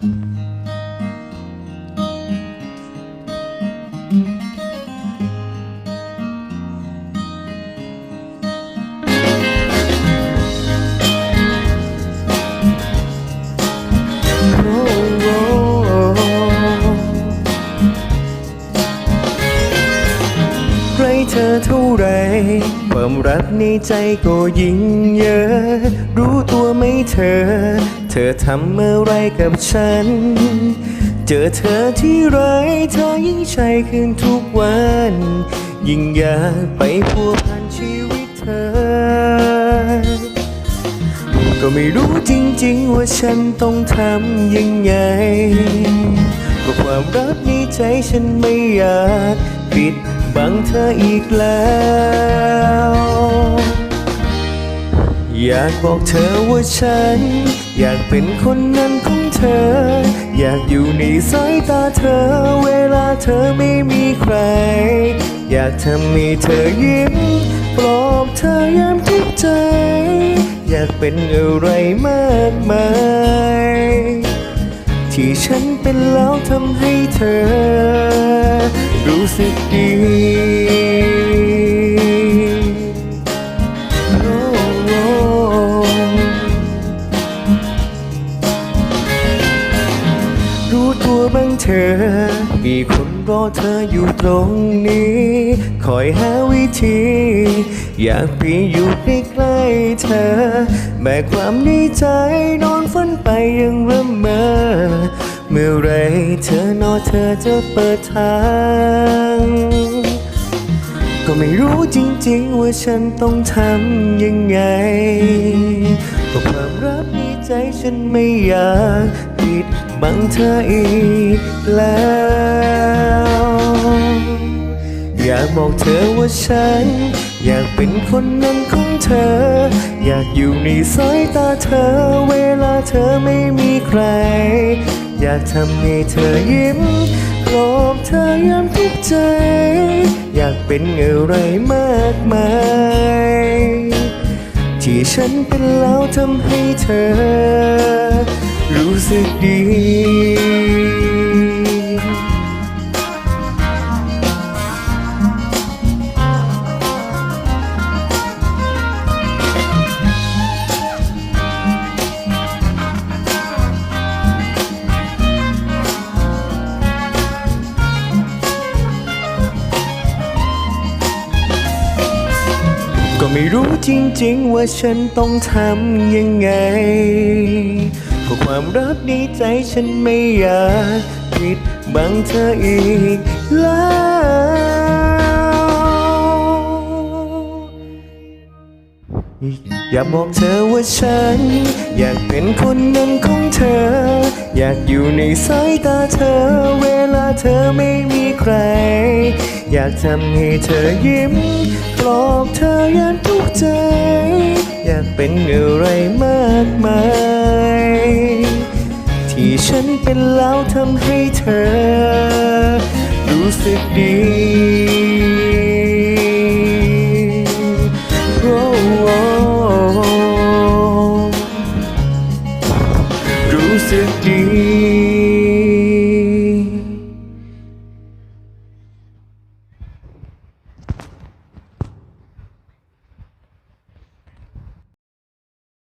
ใกล้เธอเท่าไร ความรักในใจก็ยิ่งเยอะ รู้ตัวไหมเธอ เธอทำอะไรกับฉัน เจอเธอที่ไรเธอยิ่งใช่ขึ้นทุกวัน ยิ่งอยากไปพัวพันชีวิตเธอ ก็ไม่รู้จริงๆว่าฉันต้องทำยังไงก็ความรักในใจฉันไม่อยากปิดบังเธออีกแล้ว อยากบอกเธอว่าฉัน อยากเป็นคนนั้นของเธอ อยากอยู่ในสายตาเธอ เวลาเธอไม่มีใคร อยากทำให้เธอยิ้ม ปลอบเธอยามทุกใจ อยากเป็นอะไรมากมาย ที่ฉันเป็นแล้วทำให้เธอ รู้สึกดี บ้างเธอ มีคนรอเธออยู่ตรงนี้ คอยหาวิธี อยากไปอยู่ใกล้ๆเธอแบกความในใจนอนฝันไปยังละเมอ เมื่อไรเธอนอนเธอจะเปิดทาง ก็ไม่รู้จริงๆว่าฉันต้องทำยังไงก็ความรักใน ใจฉันไม่อยากปิดบังเธออีกแล้ว อยากบอกเธอว่าฉัน อยากเป็นคนนั้นของเธอ อยากอยู่ในสายตาเธอ เวลาเธอไม่มีใคร อยากทำให้เธอยิ้มปลอบเธอยามทุกใจ อยากเป็นอะไรมากมาย ที่ฉันเป็นแล้วทำให้เธอ รู้สึกดี ไม่รู้จริงๆ ว่าฉันต้องทำยังไงเพราะความรักในใจฉันไม่อยากปิดบังเธออีกแล้วอย่าบอกเธอว่าฉัน อยากเป็นคนนั้นของเธอ อยากอยู่ในสายตาเธอ เวลาเธอไม่มีใคร อยากทำให้เธอยิ้มปลอบเธอยันทุกใจ อยากเป็นอะไรมากมาย ที่ฉันเป็นแล้วทำให้เธอ รู้สึกดี sedih